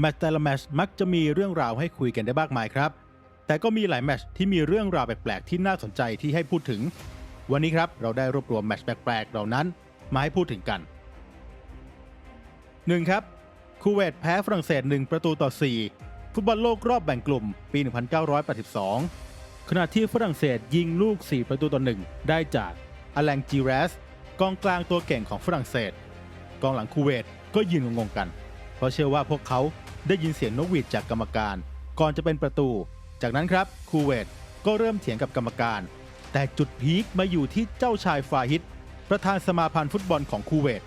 แมตช์แต่ละแมตช์มักจะมีเรื่องราวให้คุยกันได้มากมายครับ แต่ก็มีหลายแมตช์ที่มีเรื่องราวแปลกๆที่น่าสนใจที่ให้พูดถึง วันนี้ครับเราได้รวบรวมแมตช์แปลกๆเหล่านั้นมาให้พูดถึงกัน 1. ครับคูเวตแพ้ฝรั่งเศส 1 ประตูต่อ 4 ฟุตบอลโลกรอบแบ่งกลุ่ม ปี 1982 ขณะที่ฝรั่งเศสยิงลูก 4 ประตูต่อ 1 ได้จากอแลงจีเรสกองกลางตัวเก่งของฝรั่งเศส กองหลังคูเวตก็ยืนงงๆกัน เพราะเชื่อว่าพวกเขา ได้ยินเสียงนกหวีดจากกรรมการ ก่อนจะเป็นประตู จากนั้นครับคูเวตก็เริ่มเถียงกับกรรมการ แต่จุดพีคมาอยู่ที่เจ้าชายฟาฮิดประธานสมาพันธ์ฟุตบอลของคูเวต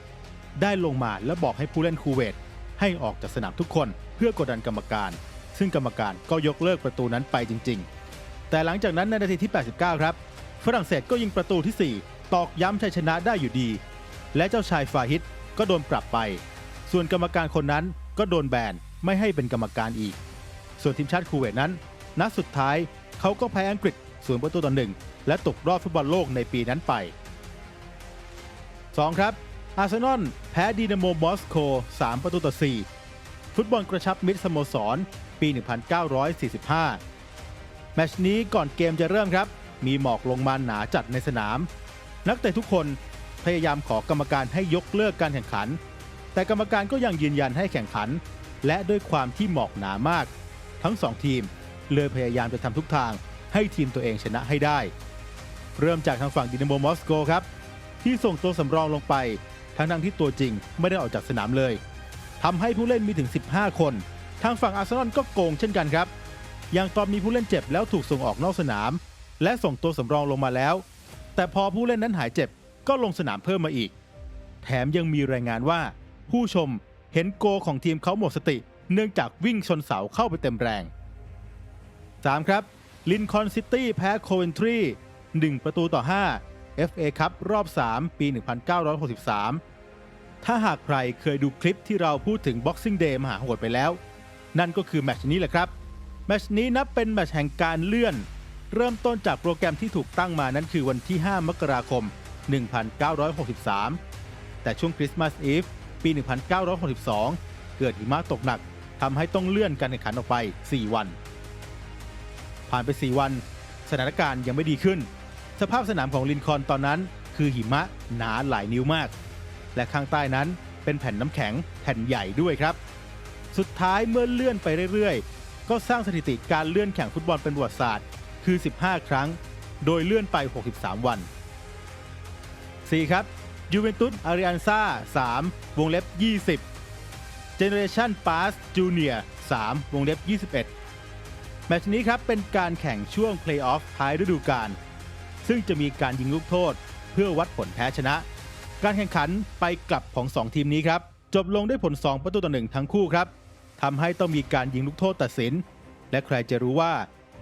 ได้ลงมาและบอกให้ผู้เล่นคูเวตให้ออกจากสนามทุกคนเพื่อกดดันกรรมการ ซึ่งกรรมการก็ยกเลิกประตูนั้นไปจริง ๆ แต่หลังจากนั้นในนาทีที่ 89 ครับ ฝรั่งเศสก็ยิงประตูที่ 4 ตอกย้ำชัยชนะได้อยู่ดี และเจ้าชายฟาฮิดก็โดนปรับไป ส่วนกรรมการคนนั้นก็โดนแบน ไม่ให้เป็นกรรมการอีก ส่วนทีมชาติคูเวตนั้นนัดสุดท้ายเขาก็แพ้อังกฤษสวนประตูต่อหนึ่งและตกรอบฟุตบอลโลกในปีนั้นไป 2 ครับ อาร์เซนอลแพ้ดีนาโมมอสโก3 ประตูต่อ 4 ฟุตบอลกระชับมิตรสโมสร ปี 1945 แมชนี้ก่อนเกมจะเริ่มครับ มีหมอกลงมาหนาจัดในสนาม นักเตะทุกคนพยายามขอกรรมการให้ยกเลิกการแข่งขัน แต่กรรมการก็ยังยืนยันให้แข่งขัน และด้วยความที่หมอกหนามาก ทั้งสองทีมเลยพยายามจะทำทุกทางให้ทีมตัวเองชนะให้ได้ เริ่มจากทางฝั่งดินาโมมอสโกครับ ที่ส่งตัวสำรองลงไป ทั้งทงที่ตัวจริงไม่ได้ออกจากสนามเลยทำให้ผู้เล่นมีถึง 15 คน ทางฝั่งอาร์เซนอลก็โกงเช่นกันครับ อย่างตอนมีผู้เล่นเจ็บแล้วถูกส่งออกนอกสนาม และส่งตัวสำรองลงมาแล้ว แต่พอผู้เล่นนั้นหายเจ็บก็ลงสนามเพิ่มมาอีก แถมยังมีรายงานว่าผู้ชม เห็นโกของทีมเขาหมดสติ เนื่องจากวิ่งชนเสาเข้าไปเต็มแรง 3 ครับลินคอนซิตี้แพ้โคเวนทรี1 ประตูต่อ 5 FA ครับรอบ 3 ปี 1963 ถ้าหากใครเคยดูคลิปที่เราพูดถึง Boxing Day มหาโหดไปแล้ว นั่นก็คือแมชนี้แหละครับ แมชนี้นับเป็นแมชแห่งการเลื่อน เริ่มต้นจากโปรแกรมที่ถูกตั้งมานั้นคือวันที่ 5 มกราคม 1963 แต่ช่วงคริสต์มาสอีฟ ปี 1962 เกิดหิมะตกหนักทำให้ต้องเลื่อนการแข่งขันออกไป 4 วัน ผ่านไป 4 วัน สถานการณ์ยังไม่ดีขึ้น สภาพสนามของลินคอนตอนนั้น คือหิมะหนาหลายนิ้วมาก และข้างใต้นั้นเป็นแผ่นน้ำแข็งแผ่นใหญ่ด้วยครับ สุดท้ายเมื่อเลื่อนไปเรื่อยๆ ก็สร้างสถิติการเลื่อนแข่งฟุตบอลเป็นประวัติศาสตร์ คือ 15 ครั้ง โดยเลื่อนไป 63 วัน 4 ครับ ยูเวนตุสอาริอันซ่า3วงเล็บ 20 Generation Pass Junior 3วงเล็บ 21 แมตช์นี้ครับเป็นการแข่งช่วงเพลย์ออฟท้ายฤดูกาลซึ่งจะมีการยิงลูกโทษเพื่อวัดผลแพ้ชนะ การแข่งขันไปกลับของ 2 ทีมนี้ครับ จบลงด้วยผล 2 ประตูต่อหนึ่งทั้งคู่ครับทำให้ต้องมีการยิงลูกโทษตัดสิน และใครจะรู้ว่า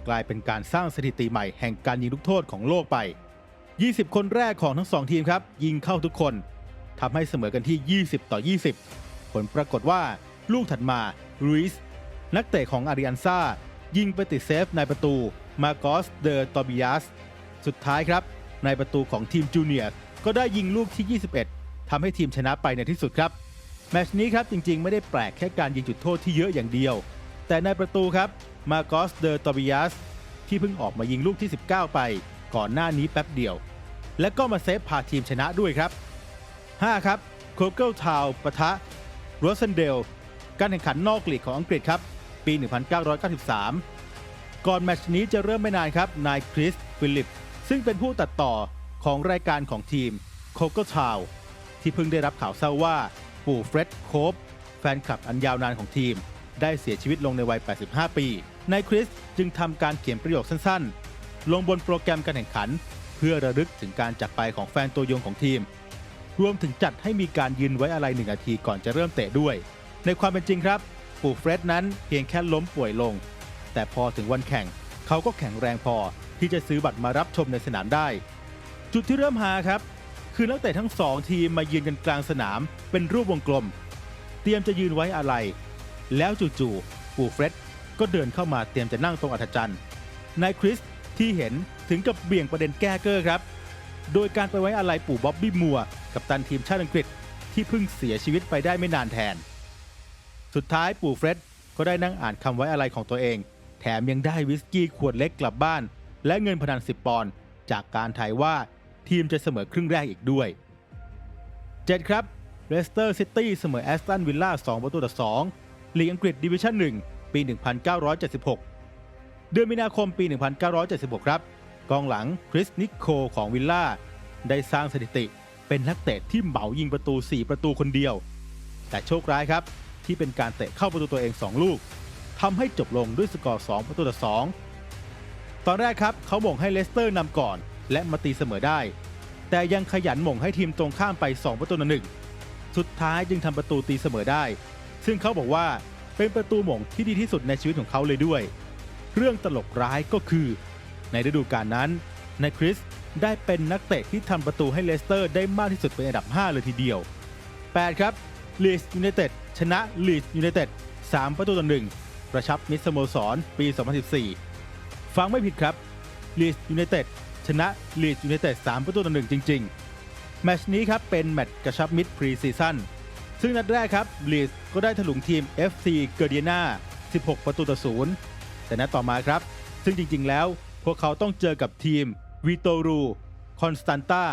กลายเป็นการสร้างสถิติใหม่แห่งการยิงลูกโทษของโลกไป 20 คนแรกของทั้ง 2 ทีมครับ ยิงเข้าทุกคนทำให้เสมอกันที่ 20 ต่อ 20 ผลปรากฏว่าลูกถัดมาลุยส์นักเตะของอาริอันซายิงไปติดเซฟในประตู มาโกสเดอตอบิยัสสุดท้ายครับ ในประตูของทีมจูเนียร์ก็ได้ยิงลูกที่ 21 ทำให้ทีมชนะไปในที่สุดครับ แมชนี้ครับจริงๆ ไม่ได้แปลกแค่การยิงจุดโทษที่เยอะอย่างเดียว แต่ในประตูครับมาโกสเดอตอบิยัสที่เพิ่งออกมายิงลูกที่ 19 ไป ก่อนหน้านี้แป๊บเดียว และก็มาเซฟพาทีมชนะด้วยครับ 5 ครับโคเกิลทาวปะทะโรสันเดลการแข่งขันนอกลีกของอังกฤษครับ ปี 1993 ก่อนแมตช์นี้จะเริ่มไม่นานครับ นายคริสฟิลิป ซึ่งเป็นผู้ตัดต่อของรายการของทีมโคเกิลทาวที่เพิ่งได้รับข่าวเศร้าว่า ปู่เฟร็ดโคบแฟนคลับอันยาวนานของทีม ได้เสียชีวิตลงในวัย 85 ปีนายคริสจึงทำการเขียนประโยคสั้นๆ ลงบนโปรแกรมการแข่งขัน เพื่อระลึกถึงการจากไปของแฟนตัวยงของทีม รวมถึงจัดให้มีการยืนไว้อะไรหนึ่งนาทีก่อนจะเริ่มเตะด้วย ในความเป็นจริงครับปู่เฟร็ดนั้นเพียงแค่ล้มป่วยลง แต่พอถึงวันแข่งเขาก็แข็งแรงพอที่จะซื้อบัตรมารับชมในสนามได้ จุดที่เริ่มหาครับ คือนักเตะทั้งสองทีมมายืนกันกลางสนามเป็นรูปวงกลม เตรียมจะยืนไว้อะไร แล้วจู่ๆปู่เฟร็ดก็เดินเข้ามาเตรียมจะนั่งตรงอัฐจันทร์นายคริส ที่เห็นถึงกับเบี่ยงประเด็นแก้เกอร์ครับ โดยการไปไว้อะไรปู่บ๊อบบี้มัวกับตันทีมชาติอังกฤษที่เพิ่งเสียชีวิตไปได้ไม่นานแทน สุดท้ายปู่เฟร็ดก็ได้นั่งอ่านคำไว้อะไรของตัวเอง แถมยังได้วิสกี้ขวดเล็กกลับบ้าน และเงินพนัน 10 ปอนด์จากการทายว่าทีมจะเสมอครึ่งแรกอีกด้วย 7 ครับเลสเตอร์ซิตี้เสมอแอสตันวิลล่า2ประตูต่อ2ลีกอังกฤษดิวิชั่น1ปี 1976 เดือนมีนาคมปี 1976 ครับ กองหลังคริสนิโคของวิลล่า ได้สร้างสถิติเป็นนักเตะที่เหมายิงประตู 4 ประตูคนเดียว แต่โชคร้ายครับ ที่เป็นการเตะเข้าประตูตัวเอง 2 ลูกทำให้จบลงด้วยสกอร์ 2 ประตูต่อ 2 ตอนแรกครับเขาหม่งให้เลสเตอร์นำก่อน และมาตีเสมอได้ แต่ยังขยันหม่งให้ทีมตรงข้ามไป 2 ประตูต่อหนึ่งสุดท้ายจึงทำประตูตีเสมอได้ ซึ่งเขาบอกว่าเป็นประตูหม่งที่ดีที่สุดในชีวิตของเขาเลยด้วย เรื่องตลกร้ายก็คือ ในฤดูกาลนั้นนายคริสได้เป็นนักเตะที่ทำประตูให้เลสเตอร์ได้มากที่สุดเป็นอันดับ 5 เลยทีเดียว 8 ครับลีสยูไนเต็ดชนะลีสยูไนเต็ด3ประตูต่อ1ประชับมิตรสโมสรปี 2014 ฟังไม่ผิดครับลีสยูไนเต็ดชนะลีสยูไนเต็ด3ประตูต่อ1จริง ๆ แมตช์นี้ครับเป็นแมตช์กระชับมิตรพรีซีซั่นซึ่งนัดแรกครับลีสก็ได้ถลุงทีม FC เกอร์เดียนา16 ประตูต่อ0 แต่นัดต่อมาครับ ซึ่งจริงๆ แล้ว พวกเขาต้องเจอกับทีมวิโตรูคอนสแตนตา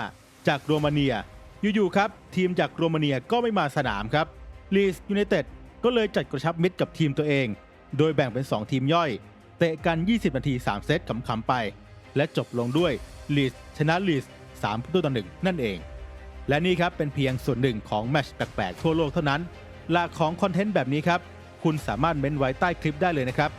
จากโรมาเนีย อยู่ๆ ครับ ทีมจากโรมาเนียก็ไม่มาสนามครับลีสยูไนเต็ดก็เลยจัดกระชับมิตรกับทีมตัวเอง โดยแบ่งเป็น 2 ทีมย่อย เตะกัน 20 นาที 3 เซตขำๆไป และจบลงด้วยลีสชนะลีส3ประตูต่อ1นั่นเอง และนี่ครับเป็นเพียงส่วนหนึ่งของแมชแปลกๆทั่วโลกเท่านั้น หลักของคอนเทนต์แบบนี้ครับ คุณสามารถเม้นไว้ใต้คลิปได้เลยนะครับ